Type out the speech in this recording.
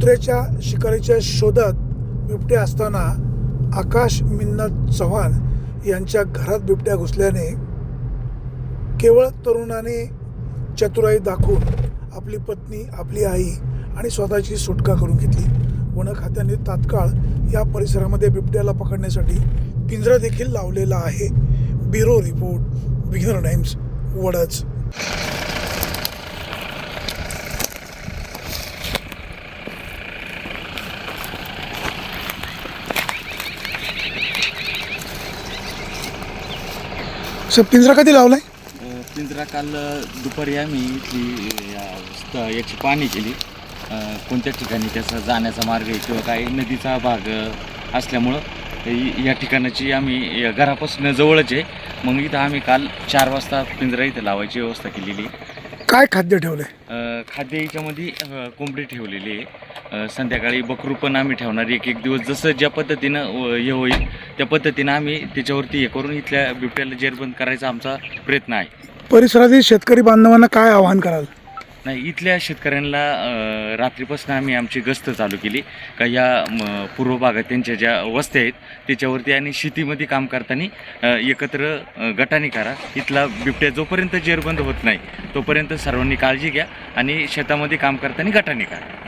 कुत्र्याच्या शिकारीच्या शोधात बिबटे असताना आकाश मिन्नत चव्हाण यांच्या घरात बिबट्या घुसल्याने केवळ तरुणाने चतुराई दाखवून आपली पत्नी आपली आई आणि स्वतःची सुटका करून घेतली. वन खात्याने तात्काळ या परिसरामध्ये बिबट्याला पकडण्यासाठी पिंजरा देखील लावलेला आहे. ब्युरो रिपोर्ट बिगर टाइम्स वडच सर पिंजरा कधी लावलाय? अ, पिंजरा काल दुपारी आम्ही इथली स्त- याची पाहणी केली. अ, कोणत्या ठिकाणी त्याचा जाण्याचा मार्ग आहे किंवा काही नदीचा भाग असल्यामुळं इ- या ठिकाणाची आम्ही या घरापासून जवळच आहे. मग इथं आम्ही काल चार वाजता पिंजरा इथं लावायची व्यवस्था केलेली. आहे. काय खाद्य ठेवलंय? अ, खाद्य याच्यामध्ये अ, कोंबडी ठेवलेली आहे. अ, संध्याकाळी बकरू पण आम्ही ठेवणार एक एक दिवस जसं ज्या पद्धतीनं अ, हे होईल त्या पद्धतीनं आम्ही त्याच्यावरती हे करून इथल्या बिबट्याला जेरबंद करायचा आमचा प्रयत्न आहे. परिसरातील शेतकरी बांधवांना काय आवाहन कराल? नाही इथल्या शेतकऱ्यांना रात्रीपासून आम्ही आमची गस्त चालू केली. का या म, पूर्व भागात त्यांच्या ज्या वस्त्या आहेत त्याच्यावरती आणि शेतीमध्ये काम करताना एकत्र गटाने करा. इथला बिबट्या जोपर्यंत जेरबंद होत नाही तोपर्यंत सर्वांनी काळजी घ्या आणि शेतामध्ये काम करताना गटाने करा.